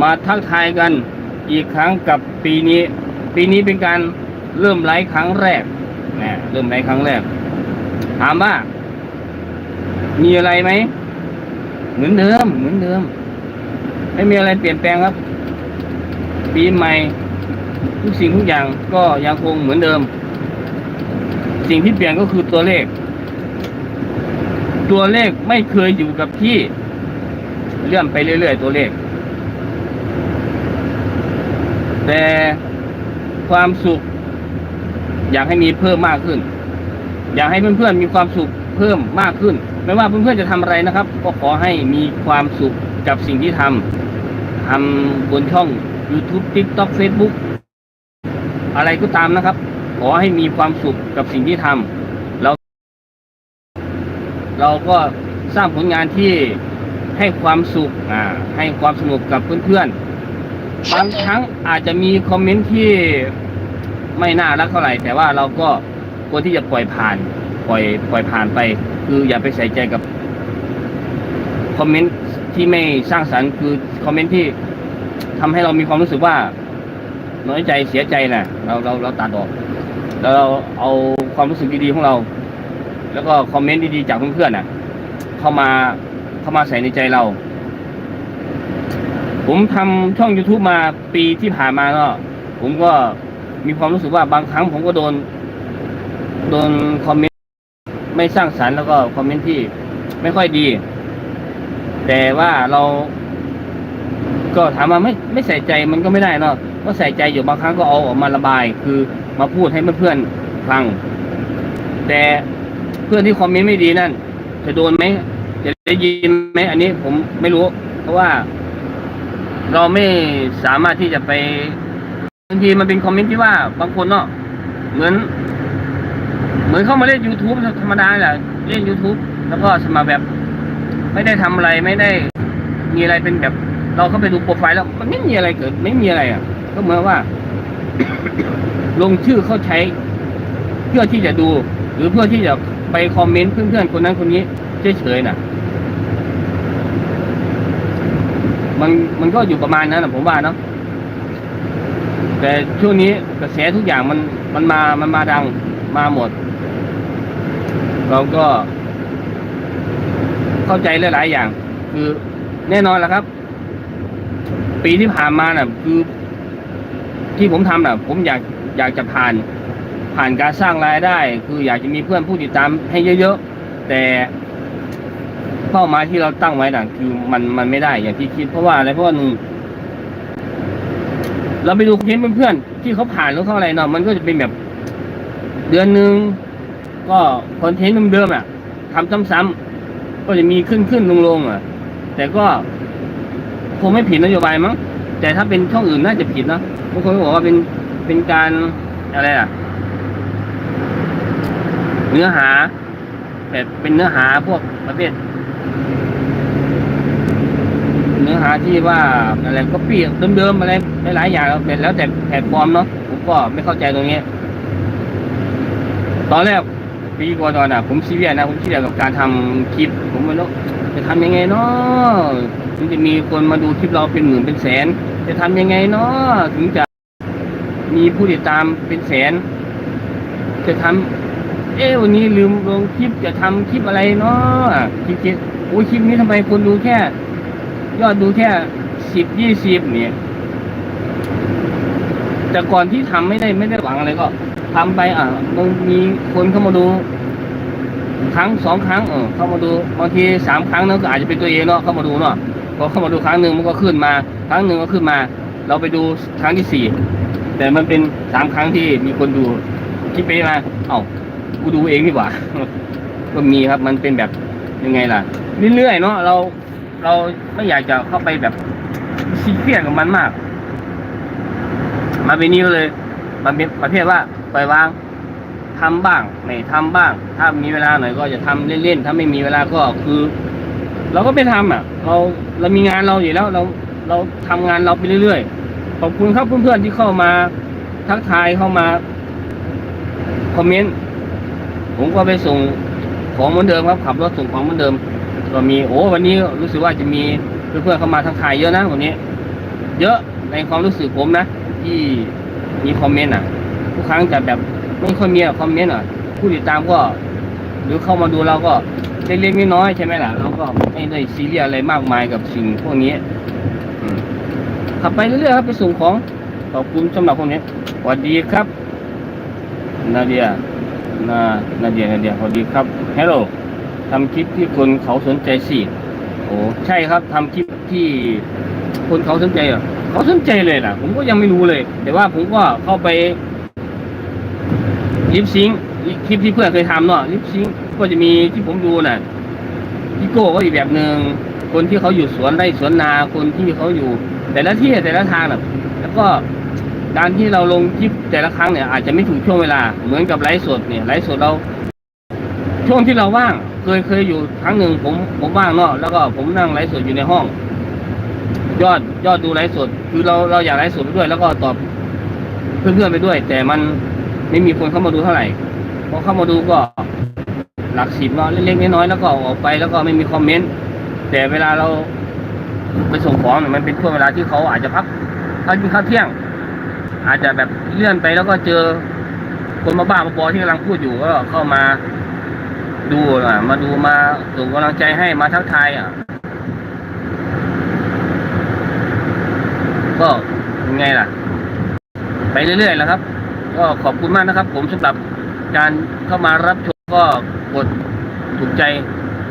มาทักทายกันอีกครั้งกับปีนี้ ปีนี้เป็นการเริ่มไลฟ์ครั้งแรกนะเริ่มไลฟ์ครั้งแรก ถามว่า มีอะไรไหมเหมือนเดิมเหมือนเดิม ไม่มีอะไรเปลี่ยนแปลงครับ ปีใหม่ทุกสิ่งทุกอย่างก็ยังคงเหมือนเดิม สิ่งที่เปลี่ยนก็คือตัวเลข ตัวเลขไม่เคยอยู่กับที่ เลื่อนไปเรื่อยๆตัวเลข แต่ความสุข อยากให้มีเพิ่มมากขึ้น อยากให้เพื่อนๆมีความสุขเพิ่มมากขึ้น ไม่ว่าเพื่อนๆจะทำอะไรนะครับ ก็ขอให้มีความสุขกับสิ่งที่ทำทำบนช่อง YouTube TikTok Facebook อะไรก็ตามนะครับ ขอให้มีความสุขกับสิ่งที่ทำเราเราก็สร้างผลงานที่ให้ความสุขอ่าให้ความสนุกกับเพื่อนๆ บางครั้งอาจจะมีคอมเมนต์ที่ไม่น่ารักเท่าไหร่ แต่ว่าเราก็ควรที่จะปล่อยผ่าน ปล่อยปล่อยผ่านไป คืออย่าไปใส่ใจกับคอมเมนต์ที่ไม่สร้างสรรค์คือคอมเมนต์ที่ทำให้เรามีความรู้สึกว่าน้อยใจเสียใจนะเราเราเราตัดออกแล้วเราเอาความรู้สึกดีๆของเรา แล้วก็คอมเมนต์ดีๆจากเพื่อนๆน่ะ เข้ามาเข้ามาใส่ในใจเรา ผมทำช่อง youtube มาปีที่ผ่านมาก็ ผมก็มีความรู้สึกว่าบางครั้งผมก็โดน โดนคอมเมนต์ไม่สร้างสรรค์แล้วก็คอมเมนต์ที่ไม่ค่อยดี แต่ว่าเราก็ถามมาไม่ไม่ใส่ใจมันก็ไม่ได้เนาะก็ใส่ใจอยู่บางครั้งก็เอาออกมาระบาย คือมาพูดให้เพื่อนๆฟัง แต่เพื่อนที่คอมเมนต์ไม่ดีนั่นจะโดนไหมจะได้ยินไหมอันนี้ผมไม่รู้ เพราะว่า เราไม่สามารถที่จะไปบางทีมันเป็นคอมเมนต์ที่ว่าบางคนเนาะเหมือน เหมือนเข้ามาเล่น YouTube ธรรมดาแหละเล่น YouTube แล้วก็สมัครแบบ ไม่ได้ทำอะไรไม่ได้มีอะไรเป็นแบบ เราเข้าไปดูโปรไฟล์แล้ว มันไม่มีอะไรเกิด ไม่มีอะไรอะ ก็เหมือนว่า ลงชื่อเขาใช้ เพื่อที่จะดู หรือเพื่อที่จะไปคอมเมนต์เพื่อนๆคนนั้นคนนี้เฉยๆน่ะ มันมันก็อยู่ประมาณนั้นนะผมว่าเนาะแต่ช่วงนี้กระแสทุกอย่างมันมันมามันมาดังมาหมด เราก็ เข้าใจหลายๆอย่าง คือแน่นอนแหละครับ ปีที่ผ่านมาน่ะ คือ ที่ผมทำน่ะ ผมอยากอยากจะผ่านผ่านการสร้างรายได้ คืออยากจะมีเพื่อนผู้ติดตามให้เยอะๆแต่ เป้าหมายที่เราตั้งไว้น่ะคือมันมันไม่ได้อย่างที่คิด เพราะว่าอะไรเพราะว่าหนึ่งเราไปดูคอนเทนเพื่อนๆที่เขาผ่านหรือเขาอะไรเนาะมันก็จะเป็นแบบเดือนหนึ่งก็คอนเทนต์เดิมๆอะทำซ้ำๆก็จะมีขึ้นขึ้นลงลงๆอะ แต่ก็คงไม่ผิดนโยบายมั้งแต่ถ้าเป็นช่องอื่นน่าจะผิดนะบางคนก็บอกว่าเป็นเป็นการอะไรอะ เนื้อหาแบบเป็นเนื้อหาพวกประเภท เนื้อหาที่ว่าอะไรก็เปี้เดิมๆอะไรหลายๆอย่างเป็นแล้วแต่แพลตฟอร์มเนาะผมก็ไม่เข้าใจตรงนี้ ตอนแรกปีก่อนๆน่ะ ผมซีเรียสนะผมซีเรียสกับการทำคลิป ผมไม่รู้จะทำยังไงเนาะถึงจะมีคนมาดูคลิปเราเป็นหมื่นเป็นแสน จะทำยังไงเนาะถึงจะมีผู้ติดตามเป็นแสน จะทำ เอ๊ะวันนี้ลืมลงคลิปจะทำคลิปอะไรเนาะคิดคิดโอ้ยคลิปนี้ทำไมคนดูแค่ ยอดดูแค่สิบยี่สิบเนี่ย แต่ก่อนที่ทำไม่ได้ไม่ได้หวังอะไรก็ทำไปอะมันมีคนเข้ามาดู ครั้งสองครั้งเออเข้ามาดูบางทีสามครั้งนั้นก็อาจจะเป็นตัวเองเนาะเข้ามาดูเนาะพอเข้ามาดูครั้งหนึ่งมันก็ขึ้นมา ครั้งหนึ่งก็ขึ้นมา เราไปดูครั้งที่สี่แต่มันเป็นสามครั้งที่มีคนดูคิดไปมาเอ้า กูดูเองดีกว่า ก็มีครับ มันเป็นแบบยังไงล่ะเรื่อยๆเนาะเราเราไม่อยากจะเข้าไปแบบซีเรียสกับมันมาก มาเป็นนี้ก็เลยมันเป็นประเภทว่าปล่อยวางทำบ้างไม่ทำบ้าง ถ้ามีเวลาหน่อยก็จะทำเล่นๆถ้าไม่มีเวลาก็คือ เราก็ไปทำอะ เราเรามีงานเราอยู่แล้ว เราเราทำงานเราไปเรื่อยๆขอบคุณครับเพื่อนๆที่เข้ามาทักทายเข้ามาคอมเมนต์ ผมก็ไปส่งของเหมือนเดิมครับขับรถส่งของเหมือนเดิม ก็มีโอ้วันนี้รู้สึกว่าจะมีเพื่อนๆเข้ามาทักทายเยอะนะวันนี้ เยอะในความรู้สึกผมนะ ที่มีคอมเมนต์อะทุกครั้งจะแบบไม่ค่อยมีคอมเมนต์อะผู้ติดตามก็ หรือเข้ามาดูเราก็เล็กๆน้อยๆใช่ไหมล่ะเราก็ไม่ได้ซีเรียสอะไรมากมายกับสิ่งพวกนี้ขับไปเรื่อยๆครับไปส่งของขอบคุณสำหรับพวกนี้สวัสดีครับนาเดีย นานาเดียนาเดียสวัสดีครับฮัลโหลทำคลิปที่คนเขาสนใจสิโอ้ใช่ครับทำคลิปที่คนเขาสนใจเหรอเขาสนใจเลยนะผมก็ยังไม่รู้เลย แต่ว่าผมก็เข้าไปลิปซิงคลิปที่เพื่อนเคยทำเนาะลิปซิงก็จะมีที่ผมดูน่ะพี่โก้ก็อีกแบบหนึ่งคนที่เขาอยู่สวนไร่สวนนาคนที่เขาอยู่ แต่ละที่แต่ละทางน่ะ แล้วก็ การที่เราลงคลิปแต่ละครั้งเนี่ยอาจจะไม่ถูกช่วงเวลา เหมือนกับไลฟ์สดเนี่ยไลฟ์สดเรา ช่วงที่เราว่าง เคยเคยอยู่ครั้งหนึ่งผมผมว่างเนาะแล้วก็ผมนั่งไลฟ์สดอยู่ในห้อง ยอดยอดดูไลฟ์สด คือเราเราอยากไลฟ์สดไปด้วย แล้วก็ตอบเพื่อนๆไปด้วย แต่มันไม่มีคนเข้ามาดูเท่าไหร่พอเข้ามาดูก็หลักสิบเนาะเล็กๆน้อยๆแล้วก็ออกไปแล้วก็ไม่มีคอมเมนต์แต่เวลาเราไปส่งของเนี่ยมันเป็นช่วงเวลาที่เขาอาจจะพักพักกินข้าวเที่ยง อาจจะแบบเลื่อนไปแล้วก็เจอ คนมาบ้ามาบอที่กำลังพูดอยู่ก็เข้ามาดูอะมาดูมาส่งกำลังใจให้มาทักทายอะ ก็ยังไงล่ะ ไปเรื่อยๆแล้วครับ ก็ขอบคุณมากนะครับ ผมสำหรับการเข้ามารับชมก็กดถูกใจ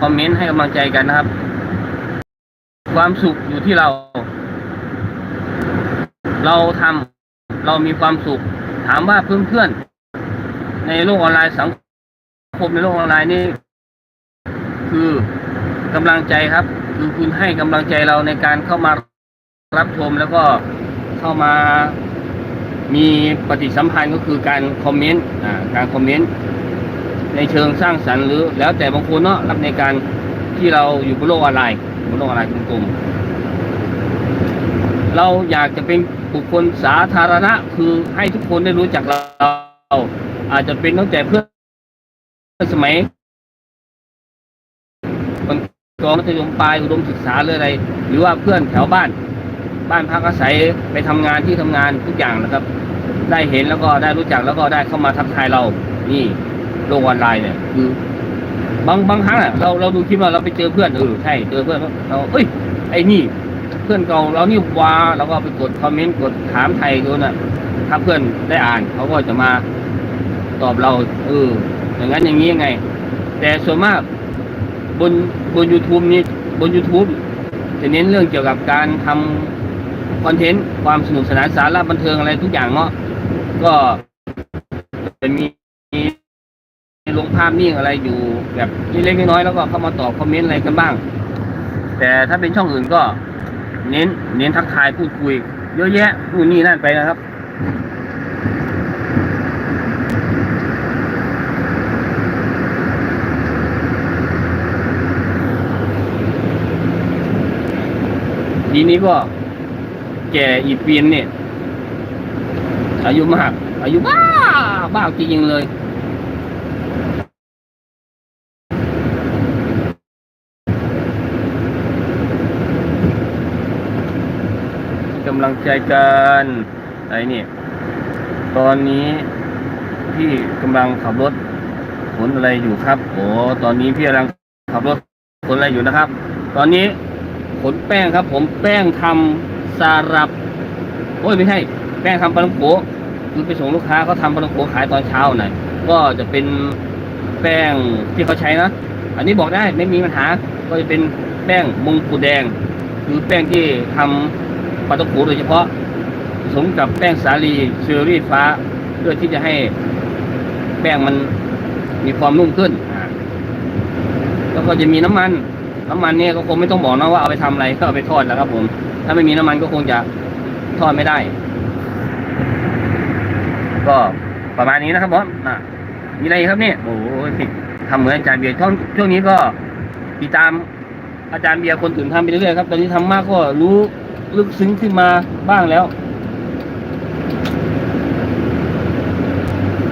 คอมเมนต์ให้กำลังใจกันนะครับ ความสุขอยู่ที่เรา เราทำ เรามีความสุข ถามว่าเพื่อนๆในโลกออนไลน์สังคมในโลกออนไลน์นี่คือกำลังใจครับ คือคุณให้กำลังใจเราในการเข้ามารับชมแล้วก็เข้ามามีปฏิสัมพันธ์ก็คือการคอมเมนต์การคอมเมนต์ในเชิงสร้างสรรค์หรือ แล้วแต่บางคนเนาะรับในการที่เราอยู่บนโลกออนไลน์บนโลกออนไลน์กลุ่มๆ เราอยากจะเป็นบุคคลสาธารณะ คือให้ทุกคนได้รู้จักเรา อาจจะเป็นตั้งแต่เพื่อนสมัยมันกองมัธยมปลายอุดมศึกษาหรืออะไร หรือว่าเพื่อนแถวบ้าน บ้านพักอาศัยไปทำงานที่ทำงานทุกอย่างนะครับ ได้เห็นแล้วก็ได้รู้จักแล้วก็ได้เข้ามาทักทายเรา นี่โลกออนไลน์เนี่ยคือบางบางครั้งอะเราเราดูคลิปว่าเราไปเจอเพื่อนเออใช่เจอเพื่อนเราเอ้ยไอ้นี่ พื่อนเก่าเรานี่ว้าเราก็ไปกดคอมเมนต์กดถามไทยดูนะถ้าเพื่อนได้อ่านเขาก็จะมาตอบเราเอออย่างนั้นอย่างนี้ยังไง แต่ส่วนมากบนบน u t u b e นี้บน YouTube จะเน้นเรื่องเกี่ยวกับการทำคอนเทนต์ความสนุกสนานสาระบันเทิงอะไรทุกอย่างเนาะก็จะมีลงภาพนิ่งอะไรอยู่แบบเล็กๆน้อยๆแล้วก็เข้ามาตอบคอมเมนต์อะไรกันบ้าง แต่ถ้าเป็นช่องอื่นก็ เน้น เน้นทักทายพูดคุย เยอะแยะนู่นนี่นั่นไปนะครับ ทีนี้ก็แก่อีกปีนเนี่ยอายุมาก อายุบ้า บ้าจริงๆเลย กำลังใจกันไอ้นี่ ตอนนี้พี่กำลังขับรถขนอะไรอยู่ครับโอ้ตอนนี้พี่กำลังขับรถขนอะไรอยู่นะครับ ตอนนี้ขนแป้งครับ ผมแป้งทำซาลับ โอ้ยไม่ใช่ แป้งทำปลาท่องโกคือไปส่งลูกค้าเขาทำปลาท่องโกขายตอนเช้าหน่อยก็จะเป็นแป้งที่เขาใช้นะอันนี้บอกได้ไม่มีปัญหาก็จะเป็นแป้งมงกุฎแดงคือแป้งที่ทำ ปลาท่องโกะโดยเฉพาะผสมกับแป้งสาลีเชอรี่ฟ้าเพื่อที่จะให้แป้งมันมีความนุ่มขึ้นแล้วก็จะมีน้ำมัน น้ำมันเนี่ยก็คงไม่ต้องบอกนะว่าเอาไปทำอะไรก็เอาไปทอดแล้วครับ ผม ถ้าไม่มีน้ำมันก็คงจะทอดไม่ได้ ก็ประมาณนี้นะครับบอสอะมีอะไรครับเนี่ยโอ้ยทำเหมือนอาจารย์เบียร์ช่วงช่วงนี้ก็ติดตามอาจารย์เบียร์คนอื่นทำไปเรื่อยๆครับ ตอนนี้ทำมากก็รู้ ลึกซึ้งขึ้นมาบ้างแล้ว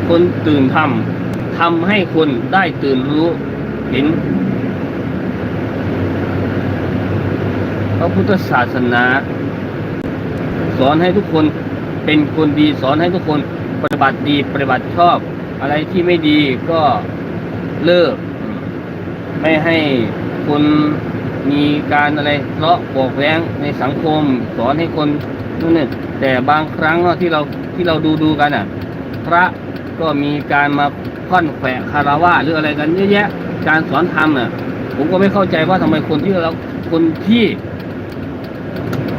คนตื่นทำทำให้คนได้ตื่นรู้เห็นพระพุทธศาสนา สอนให้ทุกคนเป็นคนดีสอนให้ทุกคนปฏิบัติดีปฏิบัติชอบ อะไรที่ไม่ดีก็เลิก ไม่ให้คน มีการอะไรเลาะบอกแว้งในสังคม สอนให้คนนู่นนี่แต่บางครั้งเนาะที่เราที่เราดูดูกันอะ พระก็มีการมาค่อนแฝะคารวะหรืออะไรกันเยอะแยะ การสอนธรรมน่ะผมก็ไม่เข้าใจว่าทำไมคนที่เราคนที่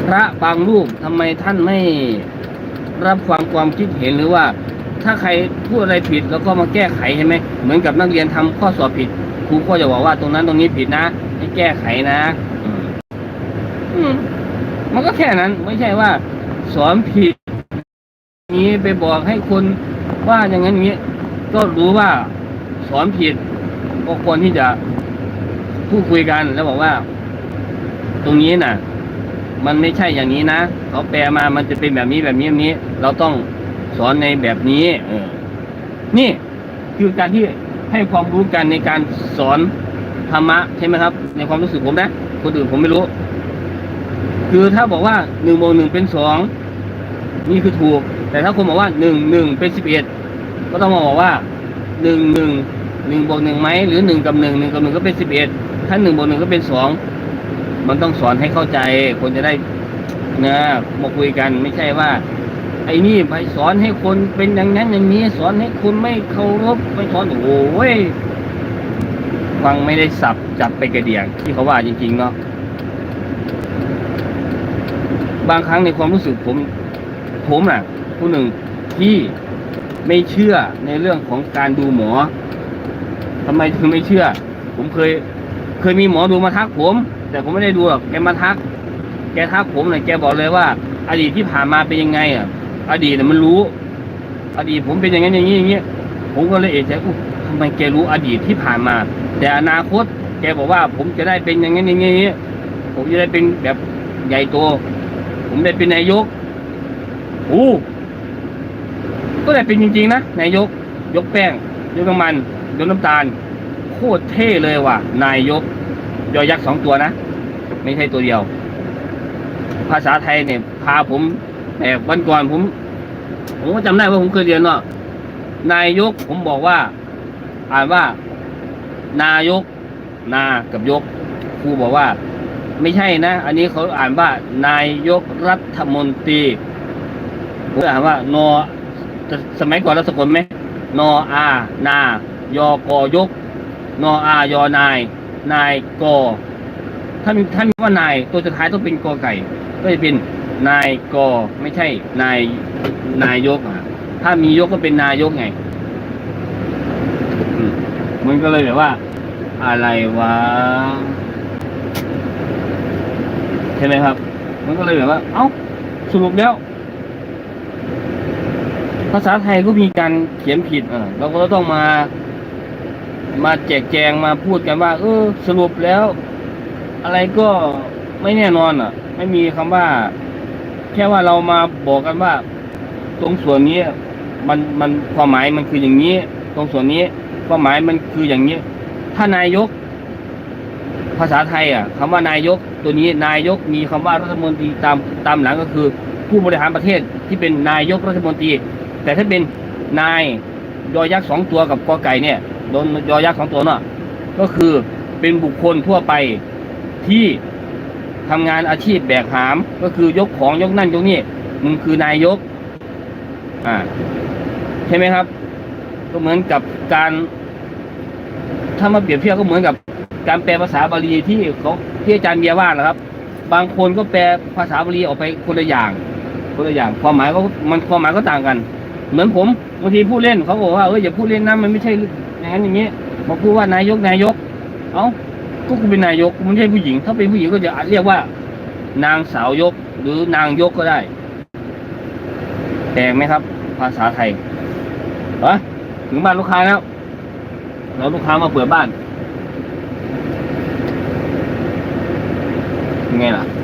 พระบางรูปทำไมท่านไม่รับความความคิดเห็นหรือว่า ถ้าใครพูดอะไรผิดแล้วก็มาแก้ไขใช่ไหมเหมือนกับนักเรียนทำข้อสอบผิดครูก็จะบอกว่าตรงนั้นตรงนี้ผิดนะให้แก้ไขนะอืมมันก็แค่นั้น ไม่ใช่ว่า สอนผิด นี้ไปบอกให้คนว่าอย่างนั้นนี้ ก็รู้ว่าสอนผิดก็ควรที่จะพูดคุยกันแล้วบอกว่า ตรงนี้น่ะ มันไม่ใช่อย่างนี้นะเขาแปลมามันจะเป็นแบบนี้แบบนี้แบบนี้ เราต้อง สอนในแบบนี้เออนี่คือการที่ให้ความรู้กันในการสอนธรรมะใช่ไหมครับ ในความรู้สึกผมนะคนอื่นผมไม่รู้ คือถ้าบอกว่าหนึ่งบวกหนึ่งเป็นสองนี่คือถูก แต่ถ้าคนบอกว่าหนึ่งหนึ่งเป็นสิบเอ็ดก็ต้องมาบอกว่าหนึ่งหนึ่งหนึ่งบวกหนึ่งไหมหรือหนึ่งกับหนึ่งหนึ่งกับหนึ่งก็เป็นสิบเอ็ดถ้าหนึ่งบวกหนึ่งก็เป็นสองมันต้องสอนให้เข้าใจคนจะได้นะมาคุยกันไม่ใช่ว่า ไอ้นี่ไปสอนให้คนเป็นอย่างนั้นอย่างนี้ สอนให้คนไม่เคารพไม่สอนโอ้ยฟังไม่ได้สับจับไปกระเดียงที่เขาว่าจริงๆเนาะบางครั้งในความรู้สึกผม ผมอะผู้หนึ่งที่ไม่เชื่อในเรื่องของการดูหมอทำไมถึงไม่เชื่อ ผมเคย เคยมีหมอดูมาทักผม แต่ผมไม่ได้ดูหรอกแกมาทัก แกทักผมเนี่ยแกบอกเลยว่าอดีตที่ผ่านมาเป็นยังไงอะ อดีตน่ะมันรู้ อดีตผมเป็นอย่างนั้นอย่างนี้อย่างนี้ผมก็เลยเอะใจอุ๊ยทำไมแกรู้อดีตที่ผ่านมา แต่อนาคต แกบอกว่า ผมจะได้เป็นอย่างนั้นอย่างนี้อย่างนี้ผมจะได้เป็นแบบใหญ่โตผมได้เป็นนายกโอ้ก็ได้เป็นจริงๆนะนายก ยกแป้ง ยกน้ำมัน ยกน้ำตาล โคตรเท่เลยว่ะ นายก ยอยักษ์สองตัวนะ ไม่ใช่ตัวเดียว ภาษาไทยเนี่ย พาผม แต่วันก่อนผม ผมก็จำได้ว่าผมเคยเรียนเนาะนายกผมบอกว่า อ่านว่า นายก นากับยกครูบอกว่า ไม่ใช่นะ อันนี้เขาอ่านว่า นายกรัฐมนตรีผมอ่านว่านอสมัยก่อนเราสะกดไหมนออา นายอกอยกนออายอนาย นายกอถ้ามีถ้ามีว่านายตัวสุดท้ายต้องเป็นกอไก่ ก็จะเป็น นายกไม่ใช่ นายนายกอะถ้ามียกก็เป็นนายกไงมันก็เลยแบบว่า อะไรวะใช่ไหมครับ มันก็เลยแบบว่า เอ้าสรุปแล้ว ภาษาไทยก็มีการเขียนผิดอะเราก็ต้องมา มาแจกแจงมาพูดกันว่า เออ สรุปแล้ว อะไรก็ไม่แน่นอนอะ ไม่มีคำว่า ค่ว่าเรามาบอกกันว่า ตรงส่วนนี้มันมันความหมายมันคืออย่างนี้ ตรงส่วนนี้ความหมายมันคืออย่างนี้ ถ้านายก ภาษาไทย อะคำว่านายก ตัวนี้นายกมีคำว่ารัฐมนตรีตามตามหลังก็คือ ผู้บริหารประเทศที่เป็นนายกรัฐมนตรี แต่ถ้าเป็นนายยอยักษ์สองตัวกับกอไก่เนี่ยโดนยอยักษ์สองตัวเนาะก็คือเป็นบุคคลทั่วไปที่ ทำงานอาชีพแบกหาม ก็คือยกของยกนั่นยกนี่มึงคือนายก อ่า ใช่ไหมครับ ก็เหมือนกับการ ถ้ามาเปรียบเทียบก็เหมือนกับการแปลภาษาบาลีที่เขาที่อาจารย์เบียร์ว่านะครับ บางคนก็แปลภาษาบาลีออกไปคนละอย่าง คนละอย่าง ความหมายก็มันความหมายก็ต่างกัน เหมือนผมบางทีพูดเล่นเขาบอกว่าเอออย่าพูดเล่นนะมันไม่ใช่อย่างนั้นอย่างนี้มาพูดว่านายกนายก เอ้า ก็กูเป็นนายกกูไม่ใช่ผู้หญิง ถ้าเป็นผู้หญิงก็จะเรียกว่า นางสาวยก หรือนางยกก็ได้แปลกไหมครับ ภาษาไทยเหรอถึงบ้านลูกค้าแล้วเราลูกค้ามาเปิดบ้านยังไงล่ะ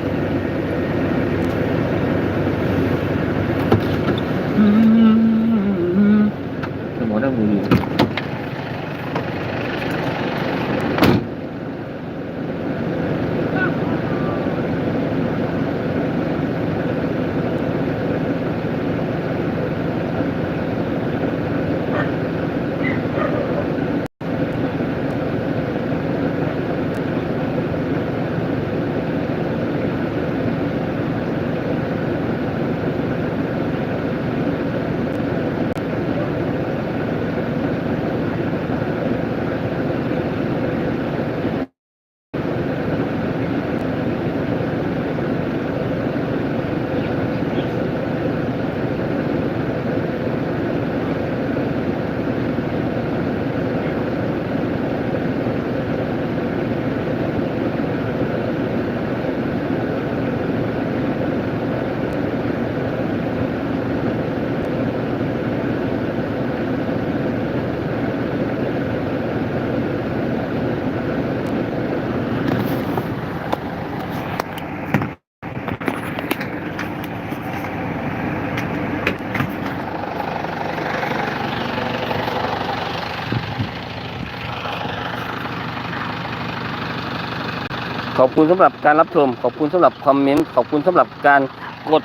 ขอบคุณสำหรับการรับชม ขอบคุณสำหรับคอมเมนต์ขอบคุณสำหรับการกด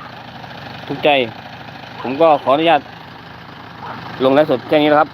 ถูกใจ ผมก็ขออนุญาตลงไลฟ์สดแค่นี้นะครับ